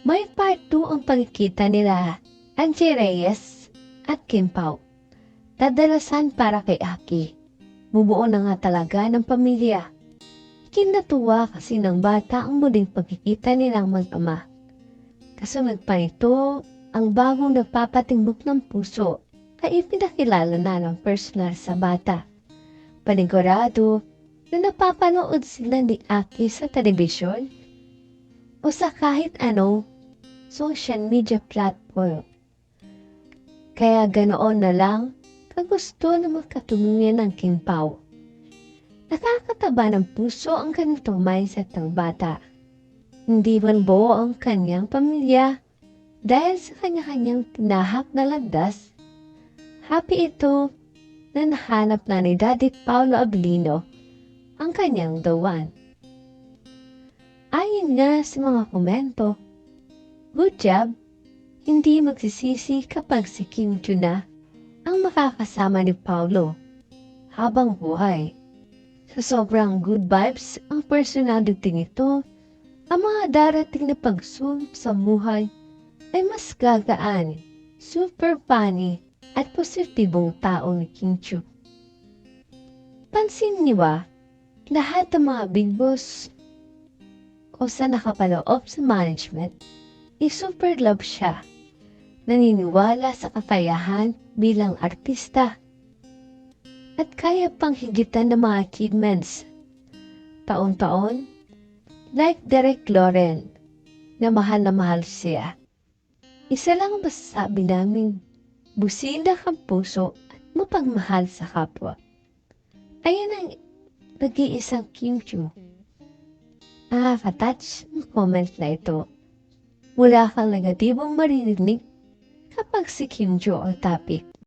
May part 2 ang pagkikita nila Angie Reyes at Kim Pao. Dadalasan para kay Aki. Bubuo na nga talaga ng pamilya. Kinatuwa kasi ng bata ang muling pagkikita nilang mag-ama. Kasunod pa nito, ang bagong nagpapatimbok ng puso ay ipinakilala na ng personal sa bata. Panigurado na napapanood sila ni Aki sa telebisyon o sa kahit ano social media platform. Kaya ganoon na lang kagusto na magkatumingin ng King Pao. Nakakataba ng puso ang ganitong mindset ng bata. Hindi man buo ang kanyang pamilya dahil sa kanya-kanyang tinahak na landas. Happy ito na nahanap na ni Daddy Paulo Abilino ang kanyang dawan. Ayon nga sa mga komento, good job, hindi magsisisi kapag si Kim Chu na ang makakasama ni Paulo habang buhay. Sa sobrang good vibes ang personality nito, ang mga darating na pagsulp sa buhay ay mas gagaan, super funny, at positibong tao ni Kim Chu. Pansin niyo lahat ng mga big boss o sa nakapaloob sa management, ay super love siya. Naniniwala sa kakayahan bilang artista. At kaya pang higitan ng mga achievements. Taon-taon, like Derek Loren, na mahal na mahal siya. Isa lang ang masasabi namin, busina kang puso at mapagmahal sa kapwa. Ayan ang nag-iisang Kim Chu. Nakaka-touch ang comment na ito. Wala kang negatibong maririnig kapag si Kim Chu ang topic.